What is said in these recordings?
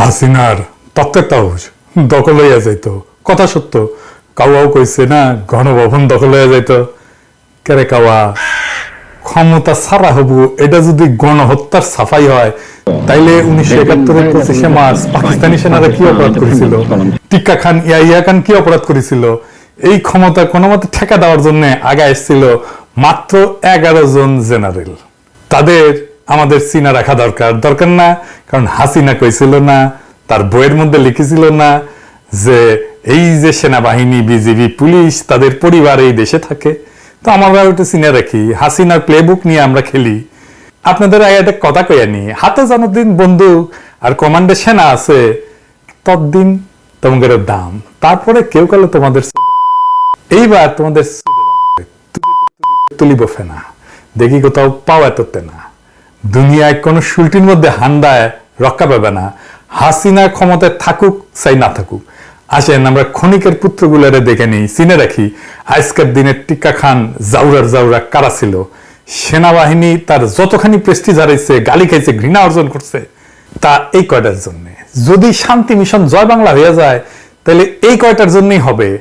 হাসিনার তত্ত্বের তাউস দখল হইয়া যাইত। কথা সত্য কাওয়াও কইছে না, গণভবন দখল হইয়া যাইত। কেরে কাওয়া ক্ষমতা ছাড়া হবু, এটা যদি গণহত্যার সাফাই হয়, তাইলে উনিশশো একাত্তরের পঁচিশে মার্চ পাকিস্তানি সেনারা কি অপরাধ করেছিল? টিক্কা খান ইয়া ইয়া খান কি অপরাধ করেছিল? এই ক্ষমতা কোনো মতে ঠেকা দেওয়ার জন্য আগে এসেছিল মাত্র এগারো জন জেনারেল। তাদের আমাদের চিনা রাখা দরকার। দরকার না, কারণ হাসিনা কইছিল না, তার বইয়ের মধ্যে লিখেছিল না যে এই যে সেনাবাহিনী, বিজিবি, পুলিশ তাদের পরিবার এই দেশে থাকে। তো আমরা ওটা চিনে রাখি, হাসিনার প্লেবুক নিয়ে আমরা খেলি। আপনাদের আগে একটা কথা কইয়া নি, হাতে জানোদিন বন্দুক আর কমান্ডে সেনা আছে, ততদিন তোমাদের দাম, তারপরে কেউ কালে তোমাদের এইবার তোমাদের তুলিব ফেনা, দেখি কোথাও পাওয়া এততে না। দুনিয়ায় কোন শুলটির মধ্যে হান্দায় রক্ষা পাবে না। হাসিনা ক্ষমতায় থাকুক, চাই না থাকুক। আসেন, আমরা ক্ষণিকের পুত্রগুলারে দেখে নিই, চিনে রাখি, আজকের দিনে টিক্কা খান জাউরার জাউরা কারা ছিল? সেনাবাহিনী তার যতখানি প্রেস্টিজ হারাইছে, গালি খাইছে, ঘৃণা অর্জন করছে, তা এই কয়টার জন্য? যদি শান্তি মিশন জয় বাংলা হয়ে যায়, তাহলে এই কয়টার জন্যই হবে?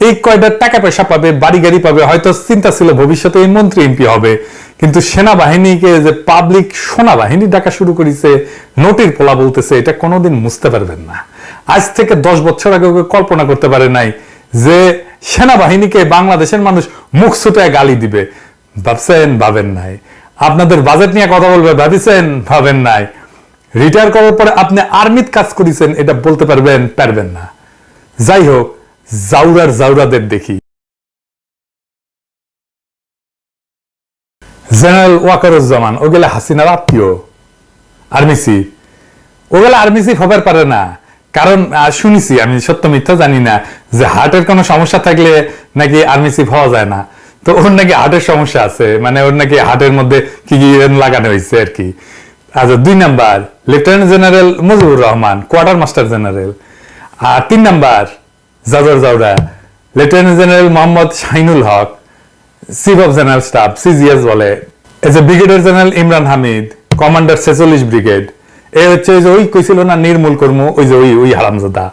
এই কয়টার টাকা পয়সা পাবে বাড়ি গাড়ি পাবে, হয়তো চিন্তা ছিল ভবিষ্যতে এই মন্ত্রী এমপি হবে। কিন্তু সেনাবাহিনীকে যে পাবলিক সেনাবাহিনী ডাকা শুরু করেছে, নোটির পোলা বলতেছে, এটা কোনোদিন মুছতে পারবেন না। আজ থেকে দশ বছর আগে কল্পনা করতে পারে নাই যে সেনাবাহিনীকে বাংলাদেশের মানুষ মুখ ছুটায় গালি দিবে। ভাবছেন, ভাবেন নাই। আপনাদের বাজেট নিয়ে কথা বলবে, ভাবিছেন, ভাবেন নাই। রিটায়ার করার পরে আপনি আর্মিত কাজ করেছেন, এটা বলতে পারবেন পারবেন না। যাই হোক জাউরার জাউরাদের দেখি। জেনারেল ওয়াকারুজ্জামান ওগুলো হাসিনার আত্মীয় আর্মি চিফ ওগুলো আর্মি চিফ হবার পারে না। কারণ শুনেছি, আমি সত্য মিথ্যা জানি না যে হার্টের কোনো সমস্যা থাকলে নাকি আর্মি চিফ হওয়া যায় না। তো ওর নাকি হার্টের সমস্যা আছে মানে ওর নাকি হার্টের মধ্যে কি কি লাগানো হয়েছে আর কি। আচ্ছা দুই number, lieutenant general Mujibur Rahman, quarter master general. আর তিন নাম্বার, জাজর জাউরা lieutenant general Mohammad Shahinul Haque. Chief of general staff CGS বলে as a brigadier general Imran Hamid commander ছেচল্লিশ ব্রিগেড এ হচ্ছে ওই যে ওই কইছিল না নির্মূল কর্ম, ওই যে ওই ওই হারামজাদা।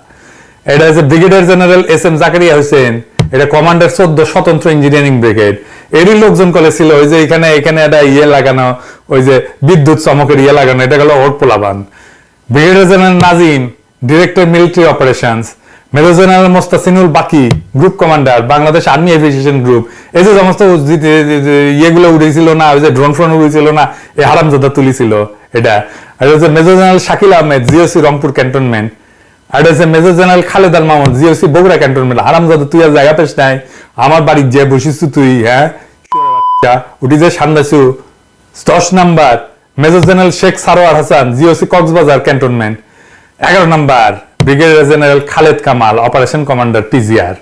এটা হচ্ছে brigadier general S M Zakaria Hossain এটা কমান্ডার চোদ্দ স্বতন্ত্র ইঞ্জিনিয়ারিং ব্রিগেড এরই লোকজন করেছিল ওই যে এখানে এখানে একটা ইয়ে লাগানো, ওই যে বিদ্যুৎ চমকের ইয়ে লাগানো, এটা গেল ওট পোলাবান brigadier general Nazim director military operations major Mostasinul বাকি group commander Bangladesh army aviation group. এই যে সমস্ত ইয়েগুলো উড়েছিল না ওই যে ড্রোন ফ্রোন উড়েছিল না এই হারামজাদা তুলিছিল এটা। আর হচ্ছে major general Shakil Ahmed GOC Rangpur cantonment. আর হচ্ছে major general Khaled Al GOC Bogura cantonment. হারামজাদা তুই আর জায়গা পেশ নাই আমার বাড়ির যে বসিস তুই হ্যাঁ? বাচ্চা, উঠি যে সান্দাসু দশ number major general Sheikh Sarwar Hasan GOC Cox's Bazar cantonment. এগারো number brigadier general Khaled Kamal, operation commander PGR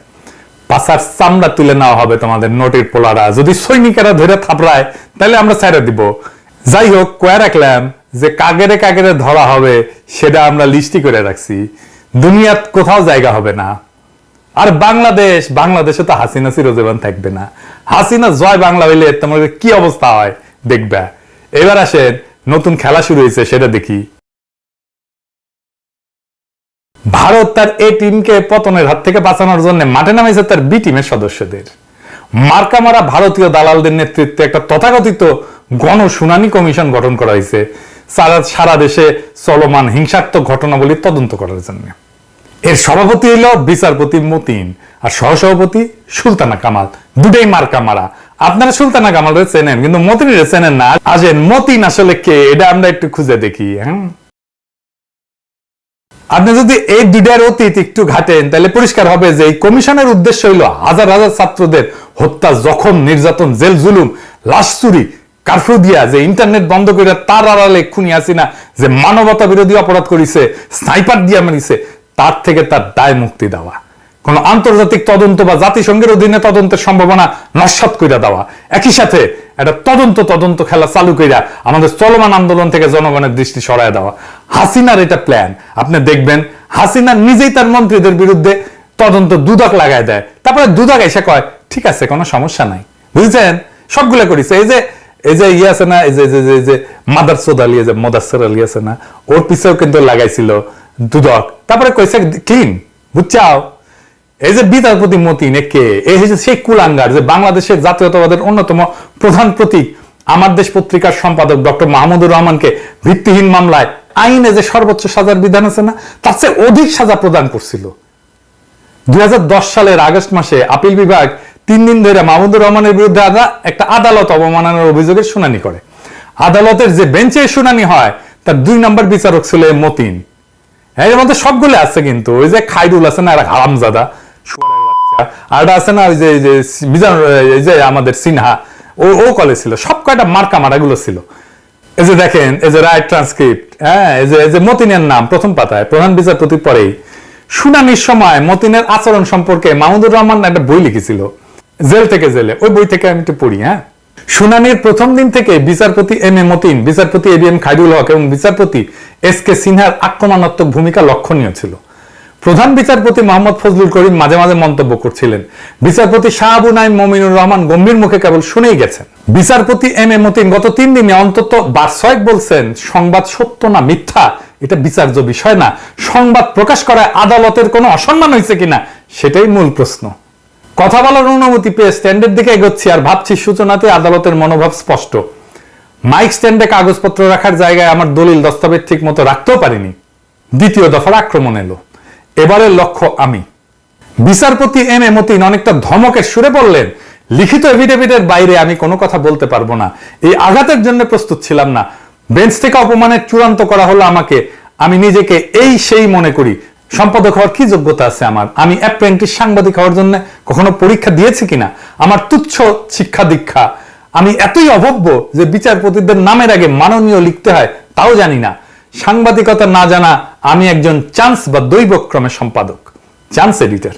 পাশার চামড়া তুলে নেওয়া হবে তোমাদের নোটির পোলারা। যদি সৈনিকেরা ধরে থাপড়ায়, তাহলে আমরা ছাইরা দিব। যাই হোক, কয়ে রাখলাম যে কাগেরে কাগেরে ধরা হবে, সেটা আমরা লিস্টি করে রাখছি। দুনিয়াত কোথাও জায়গা হবে না। আর বাংলাদেশ, বাংলাদেশে তো হাসিনা চিরজীবন থাকবে না। হাসিনা জয় বাংলা হইলে তোমাদের কি অবস্থা হয়, দেখবে। এবার আসেন, নতুন খেলা শুরু হয়েছে, সেটা দেখি। ভারত তার এ টিমকে পতনের হাত থেকে বাঁচানোর জন্য মাঠে নামেছে তার বি টিমের সদস্যদের। মার্কা মারা ভারতীয় দালালদের নেতৃত্বে একটা তথাকথিত গণশুনানি কমিশন গঠন করা হয়েছে। সারা সারা দেশে চলমান হিংসাত্মক ঘটনাবলী তদন্ত করার জন্য। এর সভাপতি হইল বিচারপতি মতিন আর সহসভাপতি সুলতানা কামাল। দুটাই মার্কা মারা। আপনারা সুলতানা কামাল চেনেন, কিন্তু মতিনের চেনেন না। আসেন, মতিন আসলে কে? এটা আমরা একটু খুঁজে দেখি হ্যাঁ? আপনি যদি এই দুইটার অতীত একটু ঘাটেন, তাহলে পরিষ্কার হবে যে এই কমিশনের উদ্দেশ্য হইল হাজার হাজার ছাত্রদের হত্যা, জখম, নির্যাতন, জেল জুলুম, লাশ চুরি, কারফিউ দিয়া যে ইন্টারনেট বন্ধ করে তার আড়ালে খুনি আসিনা যে মানবতা বিরোধী অপরাধ করিছে, স্নাইপার দিয়া মারিছে, তার থেকে তার দায় মুক্তি দেওয়া। কোন আন্তর্জাতিক তদন্ত বা জাতিসংঘের অধীনে তদন্তের সম্ভাবনা নস্বাত কইরা দেওয়া। একই সাথে একটা তদন্ত তদন্ত খেলা চালু কইরা আমাদের চলমান আন্দোলন থেকে জনগণের দৃষ্টি সরায় দেওয়া। হাসিনার এটা প্ল্যান আপনি দেখবেন, হাসিনা নিজেই তার মন্ত্রীদের বিরুদ্ধে তদন্ত দুদক লাগায় দেয়। তারপরে দুদক এসে কয়, ঠিক আছে, কোনো সমস্যা নাই। বুঝছেন? সবগুলো করিছে এই যে এই যে ইয়ে আছে না, এই যে যে যে- মাদার সোদ আলী যে মদাসর আলী আছে না, ওর পিছেও কিন্তু লাগাইছিল দুদক। তারপরে কইছে, ক্লিন, বুঝছাও? এই যে বিচারপতি মতিন একে এই হচ্ছে সেই কুলাঙ্গার, যে বাংলাদেশের জাতীয়তাবাদের অন্যতম প্রধান প্রতীক, আমার দেশ পত্রিকার সম্পাদক ডক্টর মাহমুদুর রহমানকে ভিত্তিহীন মামলায় আইনে যে সর্বোচ্চ সাজার বিধান আছে না, তার চেয়ে অধিক সাজা প্রদান করছিল। দুই সালের আগস্ট মাসে আপিল বিভাগ তিন দিন ধরে মাহমুদুর রহমানের বিরুদ্ধে একটা আদালত অবমাননার অভিযোগের শুনানি করে। আদালতের যে বেঞ্চে শুনানি হয়, তার দুই নম্বর বিচারক ছিল মতিন। এর মধ্যে সবগুলো আছে কিন্তু, ওই যে খাইরুল আছে না হারামজাদা শুয়ারের আছে না ওই যে, এই যে আমাদের সিনহা, ও ও ছিল। সব কয়টা মার্কা মারাগুলো ছিল। এই যে দেখেন, এই যে রাইট ট্রান্সক্রিপ্ট হ্যাঁ এই যে এই যে মতিনের নাম, প্রথম পাতায়, প্রধান বিচারপতির পরেই। শুনানির সময় মতিনের আচরণ সম্পর্কে মাহমুদুর রহমান একটা বই লিখেছিল। জেল থেকে জেলে। ওই বই থেকে আমি একটু পড়ি হ্যাঁ। শুনানির প্রথম দিন থেকে বিচারপতি এম এ মতিন, বিচারপতি A B M Khairul Haque এবং বিচারপতি এস কে সিনহার আক্রমণাত্মক ভূমিকা লক্ষণীয় ছিল। প্রধান বিচারপতি মোহাম্মদ ফজলুল করিম মাঝে মাঝে মন্তব্য করছিলেন। বিচারপতি শাহাবু নাইম মমিনুর রহমান গম্ভীর মুখে কেবল শুনেই গেছেন। বিচারপতি এম এ মতিন গত তিন দিনে অন্তত বারশয়েক বলছেন, সংবাদ সত্য না মিথ্যা? এটা বিচার্য বিষয় না। সংবাদ প্রকাশ করায় আদালতের কোনো অসম্মান হয়েছে কিনা? সেটাই মূল প্রশ্ন। কথা বলার অনুমতি পেয়ে স্ট্যান্ডের দিকে এগোচ্ছি আর ভাবছি সূচনাতে আদালতের মনোভাব স্পষ্ট। মাইক স্ট্যান্ডে কাগজপত্র রাখার জায়গায় আমার দলিল, দস্তাবেজ ঠিক মতো রাখতেও পারিনি। দ্বিতীয় দফার আক্রমণ এলো। এবারের লক্ষ্য আমি। বিচারপতি এম এ মতিন অনেকটা ধমকের সুরে বললেন, লিখিত এভিডেভিটের বাইরে আমি কোনো কথা বলতে পারব না। এই আঘাতের জন্য প্রস্তুত ছিলাম না। বেঞ্চ থেকে অপমানের চূড়ান্ত করা হলো আমাকে। আমি নিজেকে এই সেই মনে করি। সম্পাদক হওয়ার কি যোগ্যতা আছে আমার? আমি অ্যাপ্রেন্টিস সাংবাদিক হওয়ার জন্য কখনো পরীক্ষা দিয়েছি কিনা? আমার তুচ্ছ শিক্ষা দীক্ষা। আমি এতই অভব্য যে বিচারপতিদের নামের আগে মাননীয় লিখতে হয়, তাও জানি না। সাংবাদিকতা না জানা আমি একজন চান্স বা দৈবক্রমে সম্পাদক। Chance editor.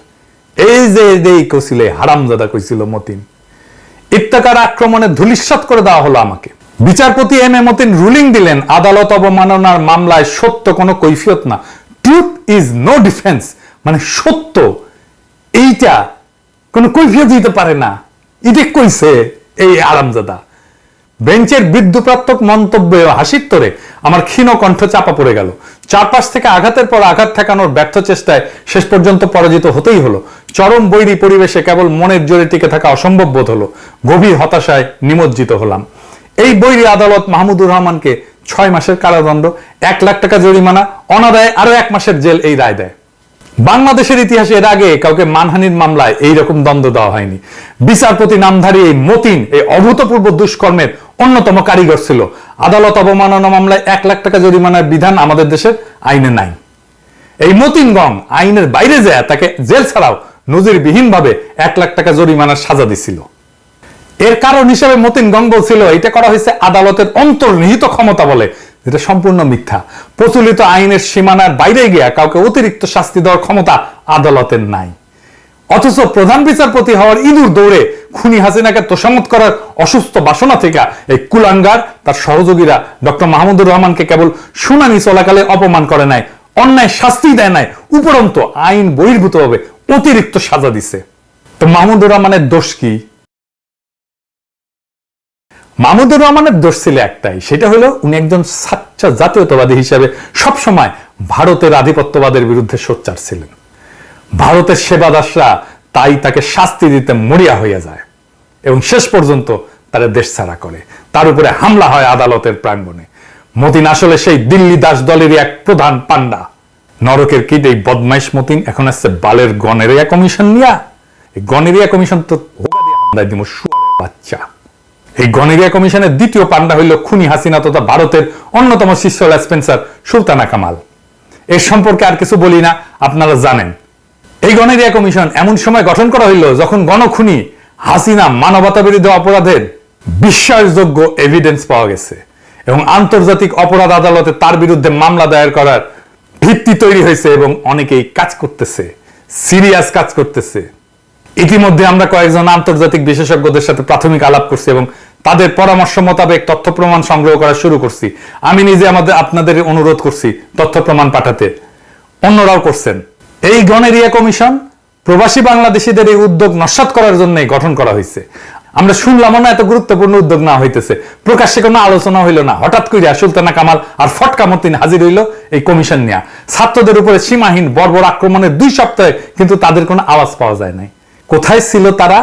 এই যে এই কছিল হারামজাদা কইছিল মতিন ইত্তাকার আক্রমণে ধুলিস্বাত করে দেওয়া হলো আমাকে। বিচারপতি এম এ মতিন রুলিং দিলেন, আদালত অবমাননার মামলায় সত্য কোনো কৈফিয়ত না। ট্রুথ ইজ নো ডিফেন্স মানে সত্য। এইটা কোনো কৈফিয়ত দিতে পারে না। এটা কইছে এই আরামজাদা বেঞ্চের বিদ্যুপ্রাত্মক মন্তব্যে হাসির তোরে আমার ক্ষীণ কণ্ঠ চাপা পড়ে গেল। চারপাশ থেকে আঘাতের পর আঘাত ঠেকানোর ব্যর্থ চেষ্টায় শেষ পর্যন্ত পরাজিত হতেই হলো। চরম বৈরী পরিবেশে কেবল মনের জোরে টিকে থাকা অসম্ভব বোধ হলো। গভীর হতাশায় নিমজ্জিত হলাম। এই বৈরী আদালত মাহমুদুর রহমানকে ছয় মাসের কারাদণ্ড, এক লাখ টাকা জরিমানা, অনাদায়ে আরও এক মাসের জেল এই রায় দেয়। বাংলাদেশের ইতিহাসে এর আগে কাউকে মানহানির মামলায় এই রকম দ্বন্দ্ব দেওয়া হয়নি। বিচারপতি নামধারী এই মতিন, এই অভূতপূর্ব দুষ্কর্মের অন্যতম কারিগর ছিল। আদালত অবমাননা মামলায় এক লাখ টাকা জরিমানার বিধান আমাদের দেশের আইনে নাই। এই মতিন গং আইনের বাইরে যায়, তাকে জেল ছাড়াও নজিরবিহীন ভাবে এক লাখ টাকা জরিমানার সাজা দিছিল। এর কারণ হিসেবে মতিন গং বলছিল এটা করা হয়েছে আদালতের অন্তর্নিহিত ক্ষমতা বলে। যেটা সম্পূর্ণ মিথ্যা। প্রচলিত আইনের সীমানার বাইরে গিয়া কাউকে অতিরিক্ত শাস্তি দেওয়ার ক্ষমতা আদালতের নাই। অথচ প্রধান বিচারপতি হওয়ার ইঁদুর দৌড়ে খুনি হাসিনাকে তোষামত করার অসুস্থ বাসনা থেকে এই কুলাঙ্গার, তার সহযোগীরা ডক্টর মাহমুদুর রহমানকে কেবল শুনানি চলাকালে অপমান করে নাই, অন্যায় শাস্তি দেয় নাই, উপরন্ত আইন বহির্ভূতভাবে অতিরিক্ত সাজা দিছে। তো মাহমুদুর রহমানের দোষ কি? মাহমুদুর রহমানের দোষ ছিল একটাই, সেটা হলো উনি একজন সাচ্চা জাতীয়তাবাদী হিসেবে সবসময় ভারতের আধিপত্যবাদের বিরুদ্ধে সোচ্চার ছিলেন। ভারতের সেবাদাসরা তাই তাকে শাস্তি দিতে মরিয়া হইয়া যায় এবং শেষ পর্যন্ত তারা দেশ ছাড়া করে। তার উপরে হামলা হয় আদালতের প্রাঙ্গণে। মতিন আসলে সেই দিল্লি দাস দলেরই এক প্রধান পান্ডা নরকের কিট এই বদমাইশ মতিন এখন আসছে বালের গনেরিয়া কমিশন নিয়া। এই গনেরিয়া কমিশন তো হামলায় দিব, শুয়ারের বাচ্চা। এই গনেরিয়া কমিশনের দ্বিতীয় পান্ডা হইল খুনি হাসিনা তথা ভারতের অন্যতম শিষ্য স্পেন্সার সুলতানা কামাল। এর সম্পর্কে আর কিছু বলি না, আপনারা জানেন। এই গণেরিয়া কমিশন এমন সময় গঠন করা হইল যখন গণখুনি হাসিনা মানবতা বিরোধী অপরাধের বিশ্বাসযোগ্য এভিডেন্স পাওয়া গেছে এবং আন্তর্জাতিক অপরাধ আদালতে তার বিরুদ্ধে মামলা দায়ের করার ভিত্তি তৈরি হয়েছে এবং অনেকেই কাজ করতেছে সিরিয়াস কাজ করতেছে। ইতিমধ্যে আমরা কয়েকজন আন্তর্জাতিক বিশেষজ্ঞদের সাথে প্রাথমিক আলাপ করছি এবং তাদের পরামর্শ মোতাবেক তথ্য প্রমাণ সংগ্রহ করা শুরু করছি। আমি নিজে আমাদের আপনাদের অনুরোধ করছি তথ্য প্রমাণ পাঠাতে। অন্যরাও করছেন। এই গণেরিয়া কমিশন প্রবাসী বাংলাদেশিদের এই উদ্যোগ নস্বাত করার জন্য গঠন করা হয়েছে আমরা শুনলাম না এত গুরুত্বপূর্ণ উদ্যোগ না হইতেছে। প্রকাশ্যে কোনো আলোচনা হইল না। হঠাৎ করে সুলতানা কামাল আর ফটকা মতিন হাজির হইল এই কমিশন নিয়ে। ছাত্রদের উপরে সীমাহীন বর্বর আক্রমণের দুই সপ্তাহে কিন্তু তাদের কোনো আওয়াজ পাওয়া যায় নাই। কোথায় ছিল তারা?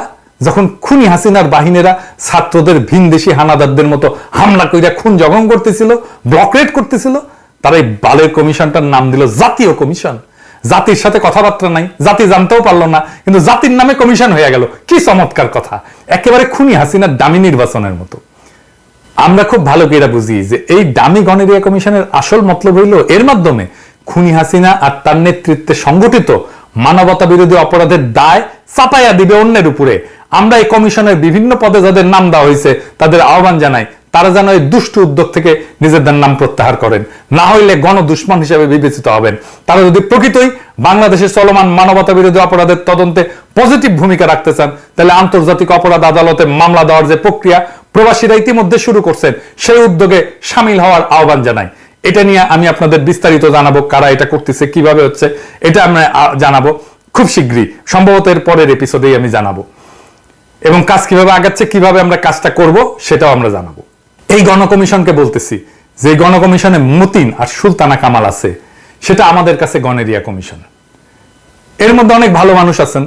যখন খুনি হাসিনার বাহিনীরা ছাত্রদের ভিনদেশি হানাদারদের মতো হামলা কইরা খুন জখম করতেছিল, ব্লকরেট করতেছিল, তারা এই বালের কমিশনটার নাম দিল জাতীয় কমিশন। জাতির সাথে কথাবার্তা নাই, জাতি জানতেও পারল না, কিন্তু জাতির নামে কমিশন হয়ে গেল। কি চমৎকার কথা। একেবারে খুনি হাসিনার দামি নির্বাচনের মতো। আমরা খুব ভালো করে বুঝি যে এই দামি গণেরিয়া কমিশনের আসল মতলব হইল এর মাধ্যমে খুনি হাসিনা আর তার নেতৃত্বে সংগঠিত মানবতা বিরোধী অপরাধের দায় চাপাইয়া দিবে অন্যের উপরে। আমরা এই কমিশনের বিভিন্ন পদে যাদের নাম দেওয়া হয়েছে, তাদের আহ্বান জানাই তারা যেন এই দুষ্ট উদ্যোগ থেকে নিজেদের নাম প্রত্যাহার করেন। না হইলে গণ দুশ্মন হিসেবে বিবেচিত হবেন। তারা যদি প্রকৃতই বাংলাদেশের চলমান মানবতা বিরোধী অপরাধের তদন্তে পজিটিভ ভূমিকা রাখতে চান, তাহলে আন্তর্জাতিক অপরাধ আদালতে মামলা দেওয়ার যে প্রক্রিয়া প্রবাসীরা ইতিমধ্যে শুরু করছেন, সেই উদ্যোগে সামিল হওয়ার আহ্বান জানাই। এটা নিয়ে আমি আপনাদের বিস্তারিত জানাব কারা এটা করতেছে, কীভাবে হচ্ছে, এটা আমরা জানাব খুব শীঘ্রই। সম্ভবত এর পরের এপিসোডেই আমি জানাব। এবং কাজ কীভাবে আগাচ্ছে, কীভাবে আমরা কাজটা করব, সেটাও আমরা জানাব। এই গণকমিশনকে বলতেছি, যে গণকমিশনে মতিন আর সুলতানা কামাল আছে, সেটা আমাদের কাছে গণেরিয়া কমিশন। এর মধ্যে অনেক ভালো মানুষ আছেন,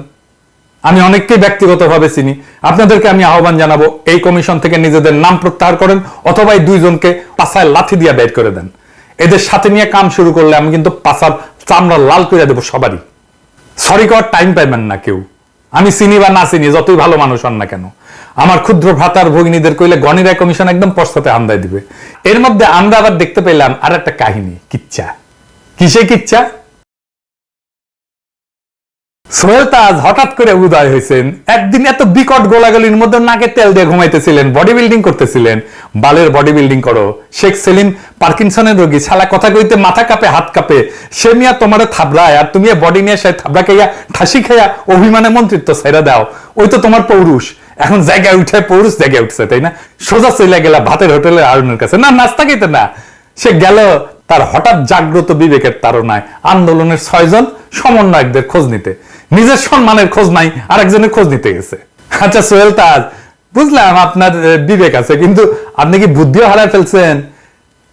আমি অনেককেই ব্যক্তিগতভাবে চিনি। আপনাদেরকে আমি আহ্বান জানাব, এই কমিশন থেকে নিজেদের নাম প্রত্যাহার করেন, অথবা এই দুইজনকে পাশায় লাঠি দিয়ে বের করে দেন। এদের সাথে নিয়ে কাম শুরু করলে আমি কিন্তু পাশার চামড়া লাল করে দেবো সবারই। সরি করার টাইম পাইবেন না কেউ। আমি চিনি বা না চিনি, যতই ভালো মানুষ হন না কেন। আমার ক্ষুদ্র ভ্রাতার ভগিনীদের কইলে গণিরা কমিশন একদম পশ্চাতে আমদায় দিবে। এর মধ্যে আমরা আবার দেখতে পেলাম আর একটা কাহিনী, কিচ্ছা। কিসে কিচ্ছা? হঠাৎ করে উদয় হয়েছেন একদিন এত বিকট গোলাগুলির মধ্যে নাকে তেল দিয়ে ঘুমাইতেছিলেন বডি বিল্ডিং করতেছিলেন। বালের বডি বিল্ডিং করো। শেখ সেলিম পার্কিনসনের রোগী ছালা কথা কইতে মাথা কাঁপে, হাত কাঁপে। সে মিয়া তোমার থাবড়ায়, আর তুমি বডি নিয়ে সে থাবড়া খাইয়া, ঠাসি খাইয়া অভিমানে মন্ত্রিত্ব ছেড়ে দাও। ওই তো তোমার পৌরুষ। এখন জায়গায় উঠে পৌরুষ জায়গায় উঠছে, তাই না? সোজা চলে গেলা ভাতের হোটেলে আরুনের কাছে। না, নাস্তা খাইতে না। সে গেল, তার হঠাৎ জাগ্রত বিবেকের তারনায় আন্দোলনের ছয়জন সমন্বয়কদের খোঁজ নিতে। নিজের সম্মানের খোঁজ নাই, আরেকজনের খোঁজ নিতে গেছে। আচ্ছা সোহেল তাজ, বুঝলাম আপনার বিবেক আছে, কিন্তু আপনি কি বুদ্ধিও হারায় ফেলছেন?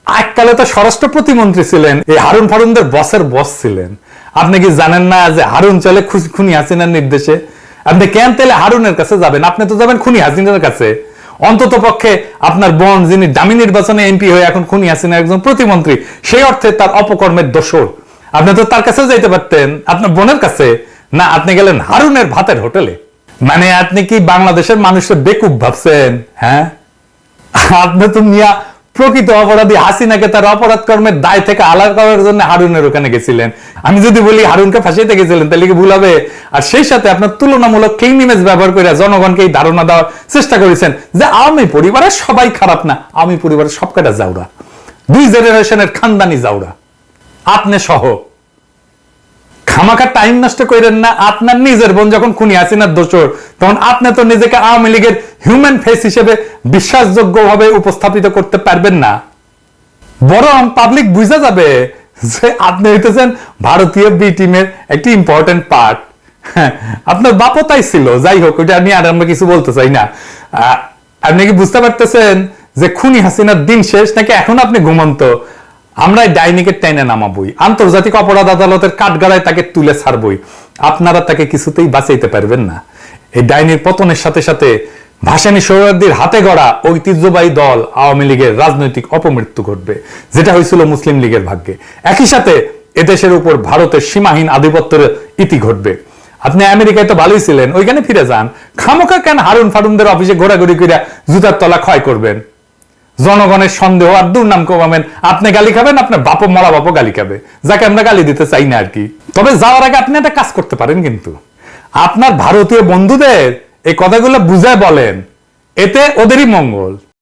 এককালে তো স্বরাষ্ট্র প্রতিমন্ত্রী ছিলেন, এই হারুন ফারুনদের বসের বস ছিলেন। আপনি কি জানেন না যে হারুন চলে খুশ- খুনি হাসিনার নির্দেশে? আপনি কেন তেলে হারুনের কাছে যাবেন? আপনি তো যাবেন খুনি হাসিনার কাছে। অন্তত পক্ষে আপনার বোন যিনি দামি নির্বাচনে এমপি হয়ে এখন খুনি হাসিনার একজন প্রতিমন্ত্রী, সেই অর্থে তার অপকর্মের দোষর। আপনি তো তার কাছে যাইতে পারতেন, আপনার বোনের কাছে। না, আপনি গেলেন হারুনের ভাতের হোটেলে। মানে আপনি কি বাংলাদেশের মানুষের বেকুব ভাবছেন হ্যাঁ? আপনি তো মিয়া প্রকৃত অপরাধী হাসিনাকে তার অপরাধ কর্মের দায় থেকে আলাদা করার জন্য হারুনের ওখানে গেছিলেন। আমি যদি বলি হারুনকে ফাঁসিতে গেছিলেন, তাহলে কি ভুল হবে? আর সেই সাথে আপনার তুলনামূলক ক্লিন ইমেজ ব্যবহার করে জনগণকে এই ধারণা দেওয়ার চেষ্টা করেছেন যে আমি পরিবারের সবাই খারাপ না, আমি পরিবারের সব জাউরা। দুই জেনারেশনের খানদানি যাওরা আপনি সহ। খামাখা টাইম নষ্ট করেন না, আপনার নিজের বোন যখন খুনি, হাসিনার দোষর, তখন আপনি তো নিজেকে আওয়ামী লীগের হিউম্যান ফেস হিসেবে বিশ্বাসযোগ্য ভাবে উপস্থাপিত করতে পারবেন না। বরং পাবলিক বুঝা যাবে যে আপনি হইতেছেন ভারতীয় বি টিমের একটি ইম্পর্টেন্ট পার্ট আপনার বাপও তাই ছিল, যাই হোক, ওইটা নিয়ে আর আমরা কিছু বলতে চাই না। আপনি কি বুঝতে পারতেছেন যে খুনি হাসিনার দিন শেষ নাকি এখন আপনি ঘুমন্ত? আমরা এই ডাইনিকে টেনে নামাবই। আন্তর্জাতিক অপরাধ আদালতের কাঠগাড়ায় তাকে তুলে ছাড়বই। আপনারা তাকে কিছুতেই বাঁচাইতে পারবেন না। এই ডাইনির পতনের সাথে সাথে ভাসানী সৌরার্দির হাতে গড়া ঐতিহ্যবাহী দল আওয়ামী লীগের রাজনৈতিক অপমৃত্যু ঘটবে, যেটা হয়েছিল মুসলিম লীগের ভাগ্যে। একই সাথে এদেশের উপর ভারতের সীমাহীন আধিপত্যের ইতি ঘটবে। আপনি আমেরিকায় তো ভালোই ছিলেন, ওইখানে ফিরে যান। খামোকা কেন হারুন ফারুনদের অফিসে ঘোরাঘুরি করে জুতার তলা ক্ষয় করবেন? জনগণের সন্দেহ আর দুর্নাম কমাবেন। আপনি গালি খাবেন, আপনার বাপ মরা বাপ গালি খাবে। যাকে আমরা গালি দিতে চাই না আর কি। তবে যাওয়ার আগে আপনি একটা কাজ করতে পারেন কিন্তু। আপনার ভারতীয় বন্ধুদের এই কথাগুলো বুঝায় বলেন। এতে ওদেরই মঙ্গল।